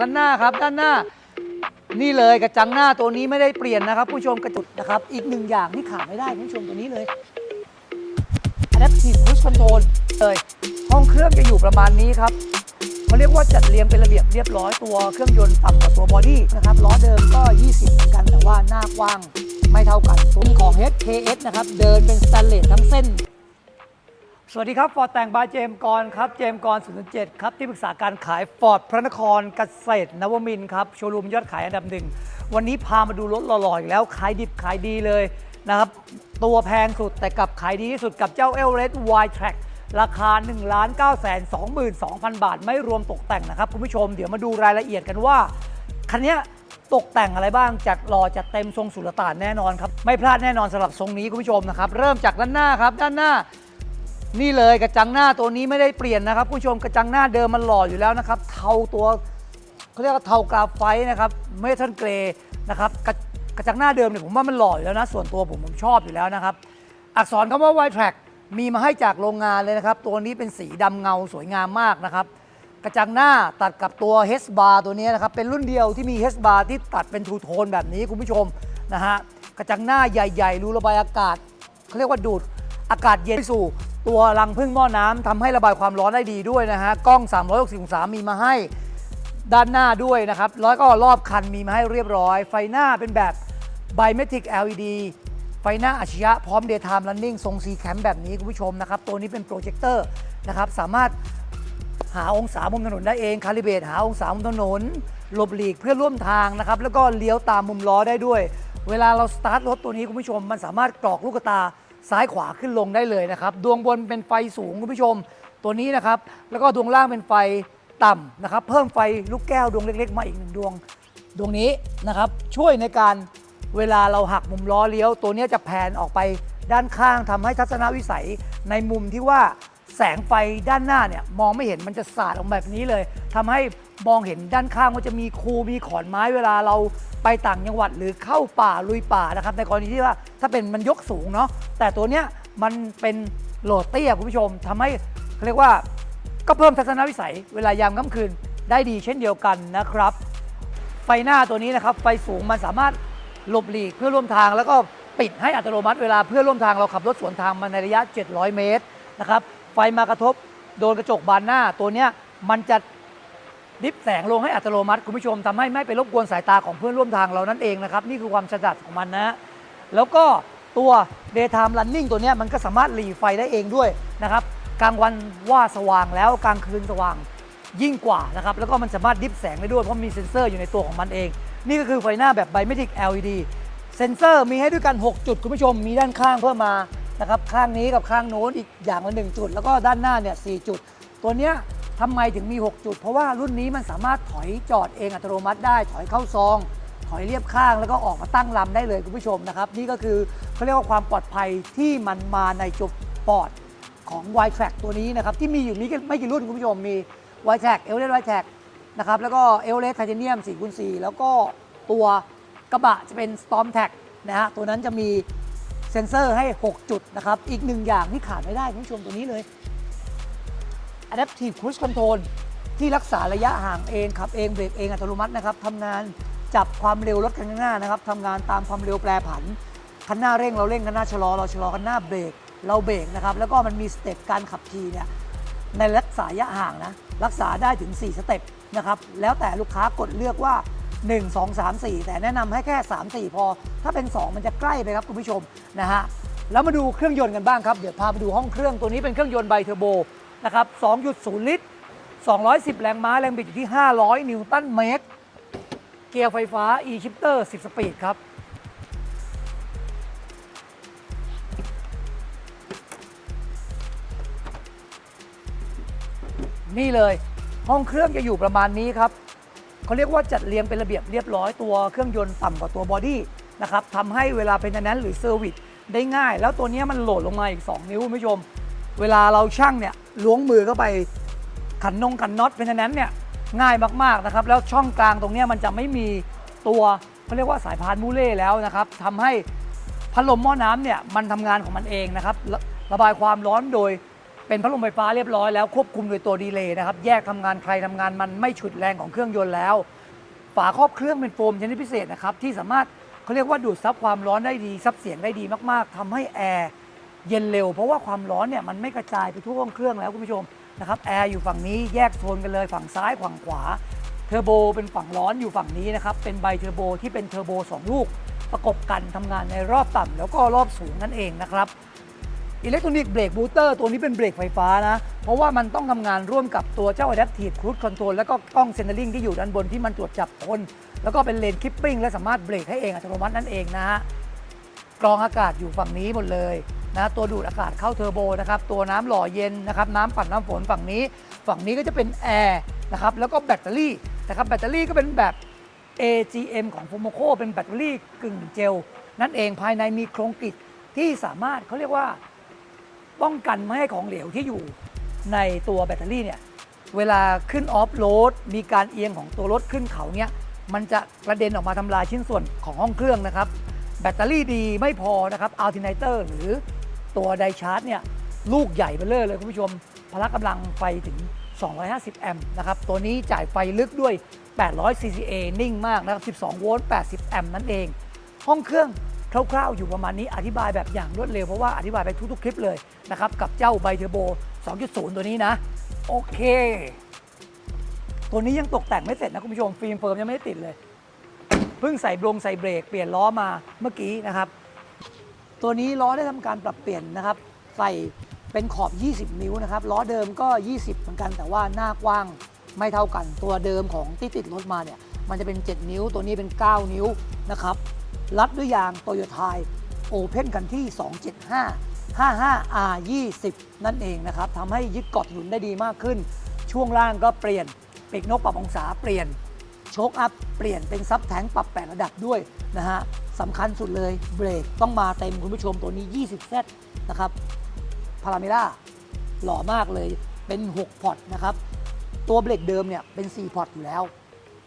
ด้านหน้าครับด้านหน้า นี่เลยกระจังหน้าตัวนี้ไม่ได้เปลี่ยนนะครับ ผู้ชมกระจุดนะครับ อีกหนึ่งอย่างที่ขาดไม่ได้ผู้ชมตัวนี้เลย Adaptive Cruise Control เลยห้องเครื่องจะอยู่ประมาณนี้ครับเขาเรียกว่าจัดเรียงเป็นระเบียบเรียบร้อยตัวเครื่องยนต์ต่ำกว่าตัวบอดี้นะครับล้อเดิมก็ 20 เหมือนกันแต่ว่าหน้ากว้าง ไม่เท่ากันตัวของ HKS นะครับเดินเป็นสแตนเลสทั้งเส้น สวัสดีครับฟอร์ดแต่งบายเจมส์กรครับ เจมส์กร007 ครับ ที่ปรึกษาการขายฟอร์ดพระนครเกษตรนวมินทร์ครับ โชว์รูมยอดขายอันดับหนึ่ง วันนี้พามาดูรถหล่อๆอีกแล้ว ขายดิบขายดีเลยนะครับ ตัวแพงสุดแต่กลับขายดีที่สุดกับเจ้า e l r e d Y Track ราคา 1 9 2 2 0 0 0 บาท ไม่รวมตกแต่งนะครับ คุณผู้ชมเดี๋ยวมาดูรายละเอียดกันว่า คันนี้ตกแต่งอะไรบ้าง จัดรอจัดเต็มทรงสุลต่านแน่นอนครับ ไม่พลาดแน่นอนสำหรับทรงนี้คุณผู้ชมนะครับ เริ่มจากด้านหน้าครับ ด้านหน้า นี่เลยกระจังหน้าตัวนี้ไม่ได้เปลี่ยนนะครับ ผู้ชมกระจังหน้าเดิมมันหล่ออยู่แล้วนะครับ เทาตัวเขาเรียกว่าเทากราไฟนะครับเมทัลเกรย์นะครับกระกระจังหน้าเดิมเนี่ยผมว่ามันหล่ออยู่แล้วนะ ส่วนตัวผมผมชอบอยู่แล้วนะครับ อักษรคำว่า White Track มีมาให้จากโรงงานเลยนะครับ ตัวนี้เป็นสีดำเงาสวยงามมากนะครับ กระจังหน้าตัดกับตัว h b a r ตัวนี้นะครับเป็นรุ่นเดียวที่มี h b a r ที่ตัดเป็นทูโทนแบบนี้คุณผู้ชมนะฮะกระจังหน้าใหญ่ ๆ รูระบายอากาศเขาเรียกว่าดูดอากาศเย็นไปสู่ ตัวรังพึ่งหม้อน้ำทำให้ระบายความร้อนได้ดีด้วยนะฮะกล้อง 360องศามีมาให้ด้านหน้าด้วยนะครับ แล้วก็รอบคันมีมาให้เรียบร้อย ไฟหน้าเป็นแบบ Biometric LED ไฟหน้าอัจฉริยะพร้อม Daytime Running ทรง C Cam แบบนี้คุณผู้ชมนะครับ ตัวนี้เป็นโปรเจคเตอร์นะครับ สามารถหาองศามุมถนนได้เอง คาลิเบตหาองศามุมถนน หลบหลีกเพื่อร่วมทางนะครับ แล้วก็เลี้ยวตามมุมล้อได้ด้วย เวลาเราสตาร์ทรถตัวนี้คุณผู้ชม มันสามารถกรอกลูกตา ซ้ายขวาขึ้นลงได้เลยนะครับ ดวงบนเป็นไฟสูงคุณผู้ชมตัวนี้นะครับ แล้วก็ดวงล่างเป็นไฟต่ำนะครับ เพิ่มไฟลูกแก้วดวงเล็ก ๆ มาอีกหนึ่งดวง ดวงนี้นะครับ ช่วยในการเวลาเราหักมุมล้อเลี้ยว ตัวนี้จะแผนออกไปด้านข้างทำให้ทัศนวิสัยในมุมที่ว่า แสงไฟด้านหน้าเนี่ยมองไม่เห็นมันจะสาดออกแบบนี้เลยทำให้มองเห็นด้านข้างว่าจะมีคูมีขอนไม้เวลาเราไปต่างจังหวัดหรือเข้าป่าลุยป่านะครับในกรณีที่ว่าถ้าเป็นมันยกสูงเนาะแต่ตัวเนี้ยมันเป็นโหลดเตี้ยคุณผู้ชมทำให้เขาเรียกว่าก็เพิ่มทัศนวิสัยเวลายามค่ำคืนได้ดีเช่นเดียวกันนะครับ ไฟหน้าตัวนี้นะครับไฟสูงมันสามารถหลบหลีกเพื่อร่วมทางแล้วก็ปิดให้อัตโนมัติเวลาเพื่อร่วมทางเราขับรถสวนทางมาในระยะ 700 เมตรนะครับ ไฟมากระทบ โดนกระจกบานหน้าตัวเนี้ยมันจะดิฟแสงลงให้อัตโนมัติคุณผู้ชมทำให้ไม่ไปรบกวนสายตาของเพื่อนร่วมทางเรานั่นเองนะครับ นี่คือความฉลาดของมันนะ แล้วก็ตัว daytime running ตัวเนี้ยมันก็สามารถหลีไฟได้เองด้วยนะครับกลางวันว่าสว่างแล้วกลางคืนสว่างยิ่งกว่านะครับแล้วก็มันสามารถดิฟแสงได้ด้วยเพราะมีเซ็นเซอร์อยู่ในตัวของมันเอง นี่ก็คือไฟหน้าแบบ Biometric LED เซ็นเซอร์มีให้ด้วยกัน 6 จุดคุณผู้ชมมีด้านข้างเพิ่มมา นะครับข้างนี้กับข้างโน้นอีกอย่างละ1จุด แล้วก็ด้านหน้าเนี่ยสจุด ตัวเนี้ยทำไมถึงมี 6 จุด เพราะว่ารุ่นนี้มันสามารถถอยจอดเองอัตโนมัติได้ ถอยเข้าซอง ถอยเรียบข้างแล้วก็ออกมาตั้งลำได้เลยคุณผู้ชมนะครับ นี่ก็คือเขาเรียกว่าความปลอดภัยที่มันมาในจุดปอดของ y Track ตัวนี้นะครับ ที่มีอยู่มีไม่กี่รุ่นคุณผู้ชมมี y Track e l r e d y Track นะครับแล้วก็ e l r e d Titanium 4คูณ4แล้วก็ตัวกระบะจะเป็น Storm t a c นะฮะตัวนั้นจะมี เซ็นเซอร์ให้ 6 จุดนะครับ อีกหนึ่งอย่างที่ขาดไม่ได้คุณผู้ชมตัวนี้เลย Adaptive Cruise Control ที่รักษาระยะห่างเองขับเองเบรกเองอัตโนมัตินะครับทำงานจับความเร็วรถคันข้างหน้านะครับทำงานตามความเร็วแปรผันคันหน้าเร่งเราเร่งคันหน้าชะลอเราชะลอคันหน้าเบรกเราเบรกนะครับแล้วก็มันมีสเต็ปการขับขี่เนี่ยในรักษาระยะห่างนะรักษาได้ถึง 4 สเต็ปนะครับแล้วแต่ลูกค้ากดเลือกว่า 1 2 3 4 แต่แนะนำให้แค่ 3 4 พอ ถ้าเป็น 2 มันจะใกล้ไปครับคุณผู้ชมนะฮะแล้วมาดูเครื่องยนต์กันบ้างครับ เดี๋ยวพาไปดูห้องเครื่องตัวนี้เป็นเครื่องยนต์ไบเทอร์โบนะครับ 2.0 ลิตร 210 แรงม้า แรงบิดอยู่ที่ 500 นิวตันเมตร เกียร์ไฟฟ้า e-shifter 10 สปีดครับ นี่เลยห้องเครื่องจะอยู่ประมาณนี้ครับ เขาเรียกว่าจัดเรียงเป็นระเบียบเรียบร้อยตัวเครื่องยนต์ต่ำกว่าตัวบอดี้นะครับทำให้เวลาเป็นนั้นหรือเซอร์วิสได้ง่าย แล้วตัวนี้มันโหลดลงมาอีก 2 นิ้วคุณผู้ชม เวลาเราช่างเนี่ยล้วงมือเข้าไปขันนงขันน็อตเป็นนั้นเนี่ยง่ายมากๆนะครับแล้วช่องกลางตรงนี้มันจะไม่มีตัวเขาเรียกว่าสายพานมูเล่แล้วนะครับทำให้พัดลมหม้อน้ำเนี่ยมันทำงานของมันเองนะครับระระบายความร้อนโดย เป็นพัดลมไฟฟ้าเรียบร้อยแล้วควบคุมโดยตัวดีเลย์นะครับ แยกทำงานใครทำงานมันไม่ฉุดแรงของเครื่องยนต์แล้ว ฝาครอบเครื่องเป็นโฟมชนิดพิเศษนะครับ ที่สามารถเขาเรียกว่าดูดซับความร้อนได้ดีซับเสียงได้ดีมาก ๆทำให้แอร์เย็นเร็ว เพราะว่าความร้อนเนี่ยมันไม่กระจายไปทั่วห้องเครื่องแล้วคุณผู้ชมนะครับแอร์อยู่ฝั่งนี้แยกโซนกันเลยฝั่งซ้ายฝั่งขวา เทอร์โบเป็นฝั่งร้อนอยู่ฝั่งนี้นะครับ เป็นไบเทอร์โบที่เป็นเทอร์โบ 2 ลูก ประกบกันทำงานในรอบต่ำแล้วก็รอบสูงนั่นเองนะครับ อิเล็กทรอนิกส์เบรกบูเตอร์ตัวนี้เป็นเบรกไฟฟ้านะ เพราะว่ามันต้องทำงานร่วมกับตัวเจ้า Adaptive Cruise Control แล้วก็กล้องเซนเ e อร์ลิงที่อยู่ด้านบนที่มันตรวจจับคน แล้วก็เป็นเลนคิปปิ้งและสามารถเบรกให้เองอัตโนมัตินั่นเองนะฮะกรองอากาศอยู่ฝั่งนี้หมดเลยนะตัวดูดอากาศเข้าเทอร์โบนะครับตัวน้ำหล่อเย็นนะครับน้ำปั่นน้ำฝนฝั่งนี้ ฝั่งนี้ก็จะเป็นแอร์นะครับแล้วก็แบตเตอรี่นะครับแบตเตอรี่ก็เป็นแบบ AGM ของ f o m o c o เป็นแบตเตอรี่กึ่งเจลนั่นเองภายในมีโครงกริดที่สามารถเขาเรียกว่า ป้องกันไม่ให้ของเหลวที่อยู่ในตัวแบตเตอรี่เนี่ยเวลาขึ้นออฟโรดมีการเอียงของตัวรถขึ้นเขาเนี่ยมันจะกระเด็นออกมาทำลายชิ้นส่วนของห้องเครื่องนะครับ แบตเตอรี่ดีไม่พอนะครับอัลติเนเตอร์หรือตัวไดชาร์จเนี่ยลูกใหญ่ไปเลยเลยคุณผู้ชม พละกำลังไฟถึง 250 แอมป์นะครับ ตัวนี้จ่ายไฟลึกด้วย 800 CCA นิ่งมากนะครับ 12 โวลต์ 80 แอมป์นั่นเอง ห้องเครื่อง คร่าวๆอยู่ประมาณนี้อธิบายแบบอย่างรวดเร็วเพราะว่าอธิบายไปทุกๆคลิปเลยนะครับกับเจ้าไบเทอร์โบ 2.0 ตัวนี้นะ โอเค ตัวนี้ยังตกแต่งไม่เสร็จนะคุณผู้ชมฟิล์มเฟิร์มยังไม่ได้ติดเลยเพิ่งใส่บรงใส่เบรกเปลี่ยนล้อมาเมื่อกี้นะครับ ตัวนี้ล้อได้ทำการปรับเปลี่ยนนะครับ ใส่เป็นขอบ 20 นิ้วนะครับล้อเดิมก็ 20 เหมือนกันแต่ว่าหน้ากว้างไม่เท่ากัน ตัวเดิมของที่ติดรถมาเนี่ยมันจะเป็น 7 นิ้ว ตัวนี้เป็น 9 นิ้วนะครับ รัดด้วยยางโตโยต้าโอเพนกันที่ 275 55 R 20 นั่นเองนะครับทำให้ยึดเกาะถนนได้ดีมากขึ้น ช่วงล่างก็เปลี่ยนปีกนกปรับองศาเปลี่ยนโชคอัพเปลี่ยนเป็นซับแทงปรับแปดระดับด้วยนะฮะสำคัญสุดเลยเบรกต้องมาเต็มคุณผู้ชมตัวนี้ 20 เซตนะครับพาราเมล่าหล่อมากเลยเป็น 6 พอร์ตนะครับ ตัวเบรกเดิมเนี่ยเป็น 4 พอร์ตอยู่แล้ว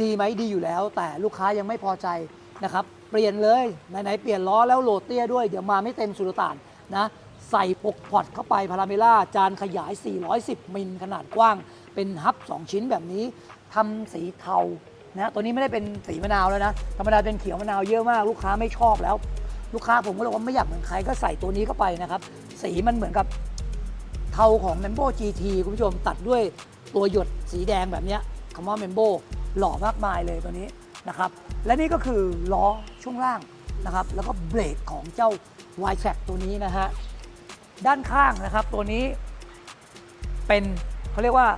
ดีไหมดีอยู่แล้ว แต่ลูกค้ายังไม่พอใจนะครับ ปลี่ยนเลยไหนๆเปลี่ยนล้อแล้วโหลดเตี้ยด้วย เดี๋ยวมาไม่เต็มสุลต่านนะใส่6พอร์ตเข้าไปพาราเมล่าจานขยาย 410 มิลขนาดกว้าง เป็นฮับ 2 ชิ้นแบบนี้ทำสีเทานะตัวนี้ไม่ได้เป็นสีมะนาวแล้วนะธรรมดาเป็นเขียวมะนาวเยอะมาก ลูกค้าไม่ชอบแล้ว ลูกค้าผมก็เลยว่าไม่อยากเหมือนใครก็ใส่ตัวนี้เข้าไปนะครับ สีมันเหมือนกับเทาของ m e m b o GT คุณผู้ชมตัดด้วยตัวหยดสีแดงแบบนี้คำว่า m e m b o หล่อมากมายเลยตัวนี้ นะครับ และนี่ก็คือล้อช่วงล่างนะครับ แล้วก็เบรกของเจ้า y t r a c ตัวนี้นะฮะ ด้านข้างนะครับตัวนี้เป็นเขาเรียกว่า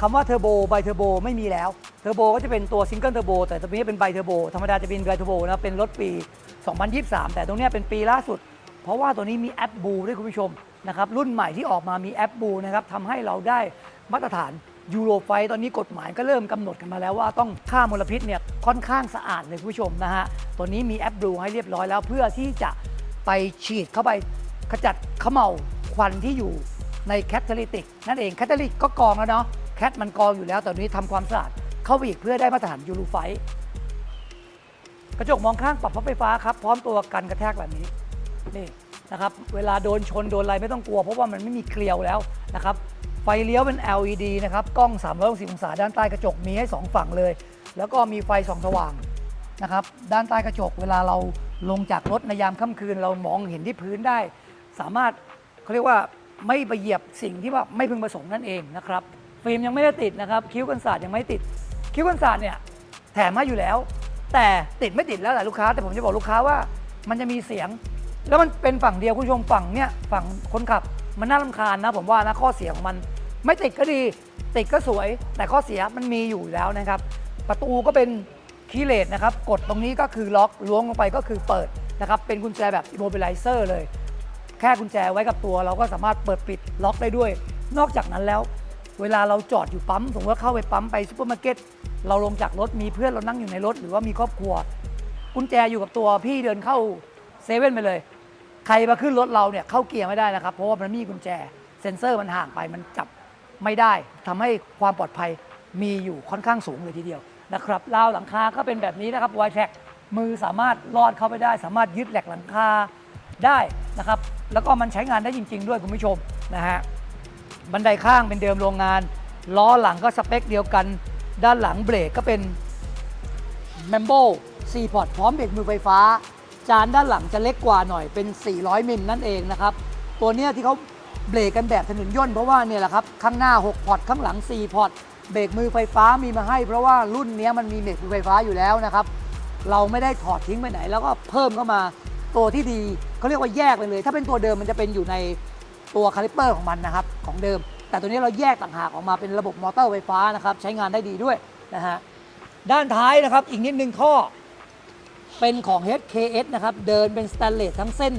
คำว่าเทอร์โบไบเทอร์โบไม่มีแล้ว เทอร์โบก็จะเป็นตัวซิงเกิลเทอร์โบแต่ตัวนี้เป็นไบเทอร์โบธรรมดาจะเป็นไบเทอร์โบนะเป็นรถปี 2023 แต่ตรงเนี้ยเป็นปีล่าสุด เพราะว่าตัวนี้มีแอปบูด้วยคุณผู้ชมนะครับรุ่นใหม่ที่ออกมามีแอปบูนะครับทำให้เราได้มาตรฐาน ยูโรไฟตอนนี้กฎหมายก็เริ่มกำหนดกันมาแล้วว่าต้องค่ามลพิษเนี่ยค่อนข้างสะอาดเลยคุณผู้ชมนะฮะตัวนี้มีแอปบูให้เรียบร้อยแล้ว เพื่อที่จะไปฉีดเข้าไปขจัดขม่าวควันที่อยู่ในแคตตาลิติกนั่นเองแคตตาลิติกก็กรองแล้วเนาะแคทมันกรองอยู่แล้วแต่นี้ทำความสะอาดเข้าไปอีกเพื่อได้มาตรฐานยูโรไฟกระจกมองข้างปรับพับไฟฟ้าครับพร้อมตัวกันกระแทกแบบนี้นี่นะครับเวลาโดนชนโดนอะไรไม่ต้องกลัว เพราะว่ามันไม่มีเกลียวแล้วนะครับ ไฟเลี้ยวเป็น LED นะครับ กล้อง 360 องศาด้านใต้กระจกมีให้ 2 ฝั่งเลย แล้วก็มีไฟส่องสว่างนะครับ ด้านใต้กระจกเวลาเราลงจากรถในยามค่ำคืนเรามองเห็นที่พื้นได้ สามารถเขาเรียกว่าไม่ไปเหยียบสิ่งที่ว่าไม่พึงประสงค์นั่นเองนะครับ ฟิล์มยังไม่ได้ติดนะครับ คิ้วกันศาสตร์ยังไม่ติด คิ้วกันศาสตร์เนี่ยแถมมาอยู่แล้ว แต่ติดไม่ติดแล้วแหละลูกค้า แต่ผมจะบอกลูกค้าว่ามันจะมีเสียง แล้วมันเป็นฝั่งเดียวคุณผู้ชมฝั่งเนี่ยฝั่งคนขับมันน่ารำคาญนะผมว่านะข้อเสียของมัน ไม่ติดก็ดี ติดก็สวย แต่ข้อเสียมันมีอยู่แล้วนะครับ ประตูก็เป็นคีย์เลสนะครับ กดตรงนี้ก็คือล็อกล้วงลงไปก็คือเปิดนะครับ เป็นกุญแจแบบ immobilizer เลย แค่กุญแจไว้กับตัว เราก็สามารถเปิดปิดล็อกได้ด้วย นอกจากนั้นแล้ว เวลาเราจอดอยู่ปั๊มสมมติว่าเข้าไปปั๊มไปซูเปอร์มาร์เก็ตเราลงจากรถมีเพื่อนเรานั่งอยู่ในรถ หรือว่ามีครอบครัว กุญแจอยู่กับตัวพี่เดินเข้าเซเว่นไปเลย ใครมาขึ้นรถเราเนี่ยเข้าเกียร์ไม่ได้นะครับ เพราะว่ามันมีกุญแจเซ็นเซอร์มันห่างไปมันจับ ไม่ได้ทำให้ความปลอดภัยมีอยู่ค่อนข้างสูงเลยทีเดียวนะครับราวหลังคาก็เป็นแบบนี้นะครับวายแท็กมือสามารถลอดเข้าไปได้ สามารถยึดแหลกหลังคาได้นะครับ แล้วก็มันใช้งานได้จริง ๆ ด้วยคุณผู้ชมนะฮะบันไดข้างเป็นเดิมโรงงาน ล้อหลังก็สเปคเดียวกัน ด้านหลังเบรกก็เป็น m e m b o 4พอร์ตพร้อมเบรกมือไฟฟ้า จานด้านหลังจะเล็กกว่าหน่อยเป็น 400 มิลนั่นเองนะครับ ตัวเนี้ยที่เขา เบรกกันแบบถนนย่นเพราะว่าเนี่ยแหละครับข้างหน้า 6 พอร์ตข้างหลัง 4 พอร์ตเบรกมือไฟฟ้ามีมาให้ เพราะว่ารุ่นนี้มันมีเบรกมือไฟฟ้าอยู่แล้วนะครับ เราไม่ได้ถอดทิ้งไปไหน แล้วก็เพิ่มเข้ามาตัวที่ดีเขาเรียกว่าแยกไปเลย ถ้าเป็นตัวเดิมมันจะเป็นอยู่ในตัวคาลิปเปอร์ของมันนะครับของเดิม แต่ตัวนี้เราแยกต่างหากออกมาเป็นระบบมอเตอร์ไฟฟ้านะครับใช้งานได้ดีด้วยนะฮะด้านท้ายนะครับอีกนิดนึงท่อเป็นของ HKS นะครับเดินเป็นสแตนเลสทั้งเส้น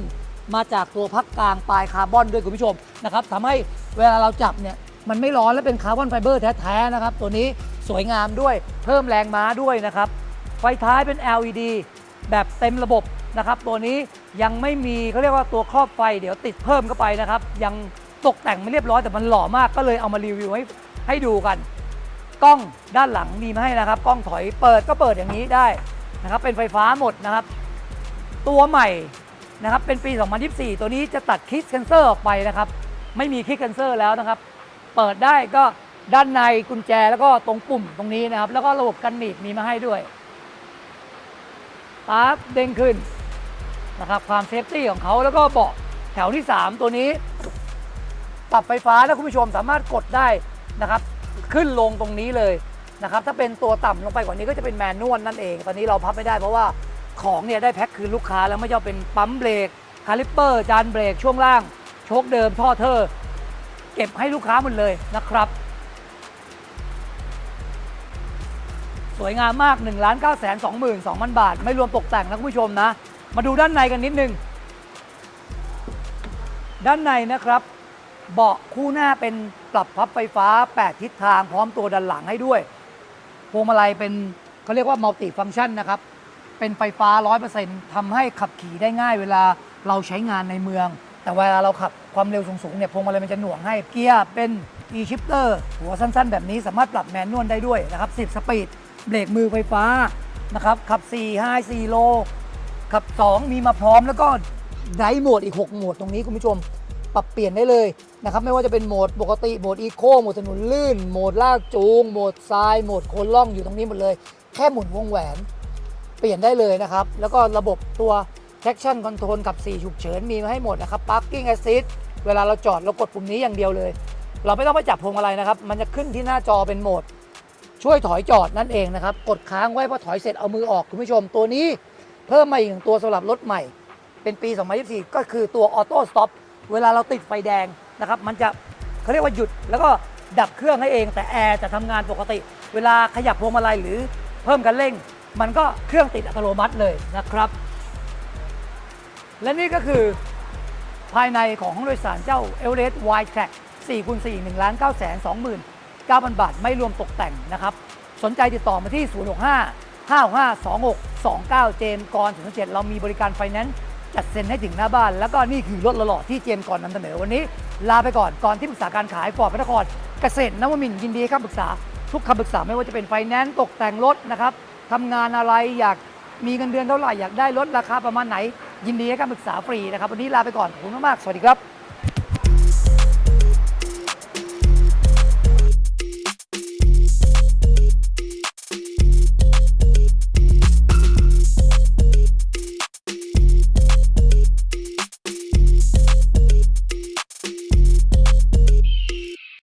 มาจากตัวพักกลางปลายคาร์บอนด้วยคุณผู้ชมนะครับทำให้เวลาเราจับเนี่ยมันไม่ร้อนและเป็นคาร์บอนไฟเบอร์แท้ๆนะครับ ตัวนี้สวยงามด้วยเพิ่มแรงม้าด้วยนะครับ ไฟท้ายเป็น LED แบบเต็มระบบนะครับ ตัวนี้ยังไม่มีเขาเรียกว่าตัวครอบไฟเดี๋ยวติดเพิ่มเข้าไปนะครับ ยังตกแต่งไม่เรียบร้อยแต่มันหล่อมากก็เลยเอามารีวิวให้ให้ดูกัน กล้องด้านหลังมีมาให้นะครับ กล้องถอยเปิดก็เปิดอย่างนี้ได้นะครับ เป็นไฟฟ้าหมดนะครับ ตัวใหม่ นะครับเป็นปี 2024 ตัวนี้จะตัดคิสเคนเซอร์ออกไปนะครับ ไม่มีคิสเคนเซอร์แล้วนะครับ เปิดได้ก็ด้านในกุญแจแล้วก็ตรงปุ่มตรงนี้นะครับ แล้วก็ระบบกันหนีบมีมาให้ด้วยปั๊บเด้งขึ้นนะครับ ความเซฟตี้ของเขาแล้วก็เบาะแถวที่ 3 ตัวนี้ ปรับไฟฟ้านะคุณผู้ชมสามารถกดได้นะครับ ขึ้นลงตรงนี้เลยนะครับ ถ้าเป็นตัวต่ำลงไปกว่านี้ก็จะเป็นแมนนวลนั่นเอง ตอนนี้เราพับไม่ได้เพราะว่า ของเนี่ยได้แพ็คคืนลูกค้าแล้วไม่ว่าจะเป็นปั๊มเบรกคาลิปเปอร์จานเบรกช่วงล่าง โชคเดิมท่อเทอร์เก็บให้ลูกค้าหมดเลยนะครับ สวยงามมาก 1 9 2 2 0 0 0 บาท ไม่รวมตกแต่งนะคุณผู้ชมนะ มาดูด้านในกันนิดนึง ด้านในนะครับ เบาะคู่หน้าเป็นปรับพับไฟฟ้า 8 ทิศทางพร้อมตัวดันหลังให้ด้วยพวงมาลัยเป็นเขาเรียกว่ามัลติฟัง c t ชันนะครับ เป็นไฟฟ้า 100%ทำให้ขับขี่ได้ง่ายเวลาเราใช้งานในเมือง แต่เวลาเราขับความเร็วสูงๆเนี่ยพวงมาลัยมันจะหน่วงให้เกียร์เป็น e-shifter หัวสั้นๆ แบบนี้สามารถปรับแมนนวลได้ด้วยนะครับ 10 สปีดเบรกมือไฟฟ้านะครับขับ 4 5 4 โล ขับ 2 มีมาพร้อมแล้วก็ไดโหมดอีก 6 โหมดตรงนี้คุณผู้ชมปรับเปลี่ยนได้เลยนะครับไม่ว่าจะเป็นโหมดปกติโหมดอีโคโหมดถนนลื่นโหมดลากจูงโหมดทรายโหมดโคนล่องอยู่ตรงนี้หมดเลย แค่หมุนวงแหวน ปลี่ยนได้เลยนะครับ แล้วก็ระบบตัว traction control กับ 4 ฉุกเฉินมีมาให้หมดนะครับ parking assist เวลาเราจอดเรากดปุ่มนี้อย่างเดียวเลย เราไม่ต้องไปจับพวงมาลัยนะครับ มันจะขึ้นที่หน้าจอเป็นโหมด ช่วยถอยจอดนั่นเองนะครับ กดค้างไว้พอถอยเสร็จเอามือออกคุณผู้ชมตัวนี้เพิ่มมาอีกหนึ่งตัวสำหรับรถใหม่ เป็นปี 2024 ก็คือตัวออโต้สต็อปเวลาเราติดไฟแดงนะครับ มันจะเขาเรียกว่าหยุดแล้วก็ดับเครื่องให้เอง แต่แอร์จะทำงานปกติ เวลาขยับพวงมาลัยหรือเพิ่มกันเร่ง มันก็เครื่องติดอัตโนมัติเลยนะครับ และนี่ก็คือภายในของห้องโดยสารเจ้า e v e r e s t Wide Track 4คูณ4 1ล้าน9 2 9 0 0 บาท ไม่รวมตกแต่งนะครับ สนใจติดต่อมาที่ 065 565 26 29 เจมส์กรถึง7เรามีบริการไฟแนนซ์จัดเซ็นให้ถึงหน้าบ้าน แล้วก็นี่คือรถหล่อๆที่เจมกรนำเสนอวันนี้ ลาไปก่อนก่อนที่ปรึกษาการขายฟอร์ดพระนครเกษตรนวมินยินดีให้คำปรึกษาทุกคำปรึกษาไม่ว่าจะเป็นไฟแนนซ์ตกแต่งรถนะครับ ทำงานอะไรอยากมีเงินเดือนเท่าไหร่อยากได้ลดราคาประมาณไหน ยินดีให้คำปรึกษาฟรีนะครับ วันนี้ลาไปก่อนขอบคุณมากๆสวัสดีครับ